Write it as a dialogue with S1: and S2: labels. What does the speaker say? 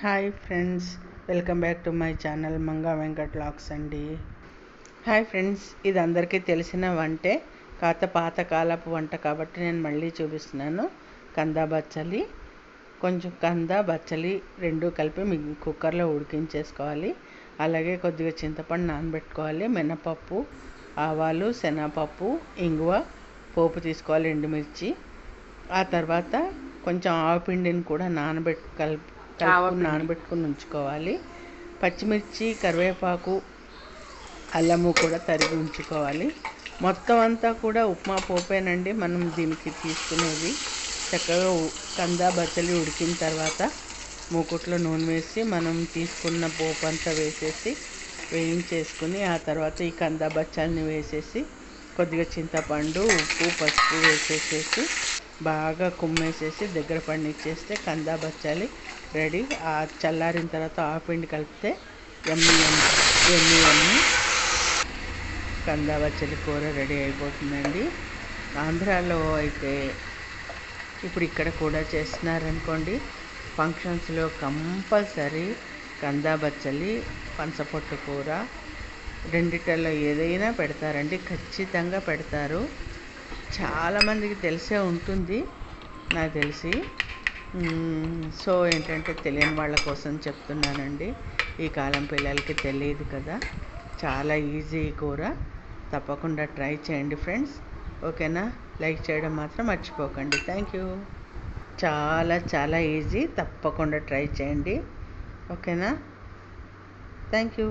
S1: Hi friends welcome back to my channel Manga Venkat lakhs అండి. Hi friends ఇది అందరికీ తెలిసిన వంటే కాత పాతకాలపు వంట కాబట్టి నేను మళ్ళీ చూపిస్తున్నాను. కంద బచ్చలి కొంచెం కంద బచ్చలి రెండు కలిపి మీ కుక్కర్లో ఉడికించేసుకోవాలి. అలాగే కొద్దిగా చింతపండు నానబెట్టుకోవాలి మినపప్పు ఆవాలు శనగపప్పు ఇంగువ పోపు తీసుకోవాలి ఎండుమిర్చి. ఆ తర్వాత కొంచెం ఆవపిండిని కూడా నానబెట్టు కలిపి కలుపుకుని. నానబెట్టుకుని ఉంచుకోవాలి. పచ్చిమిర్చి కరివేపాకు అల్లము కూడా తరిగి ఉంచుకోవాలి. మొత్తం అంతా కూడా ఉప్మా పోపేనండి. మనం దీనికి తీసుకునేది చక్కగా కంద బచ్చలి ఉడికిన తర్వాత మూకుట్లో నూనె వేసి మనం తీసుకున్న పోపు అంతా వేసేసి వేయించేసుకుని ఆ తర్వాత ఈ కంద బచ్చాలని వేసేసి కొద్దిగా చింతపండు ఉప్పు పసుపు వేసేసేసి బాగా కుమ్మేసేసి దగ్గర పండించేస్తే కందా బచ్చాలి రెడీ. ఆ చల్లారిన తర్వాత ఆ పిండి కలిపితే ఎమ్మి ఎమ్మి ఎమ్మి బచ్చలి కూర రెడీ అయిపోతుందండి. ఆంధ్రాలో అయితే ఇప్పుడు ఇక్కడ కూడా చేస్తున్నారనుకోండి ఫంక్షన్స్లో కంపల్సరీ కందా బచ్చలి పంచపొట్టు కూర రెండిటల్లో ఏదైనా పెడతారండి ఖచ్చితంగా పెడతారు. చాలామందికి తెలిసే ఉంటుంది నాకు తెలిసి. సో ఏంటంటే తెలియని వాళ్ళ కోసం చెప్తున్నానండి. ఈ కాలం పిల్లలకి తెలియదు కదా. చాలా ఈజీ కూర. తప్పకుండా ట్రై చేయండి ఫ్రెండ్స్. ఓకేనా? లైక్ చేయడం మాత్రం మర్చిపోకండి. Thank you. చాలా చాలా ఈజీ. తప్పకుండా ట్రై చేయండి. ఓకేనా? Thank you.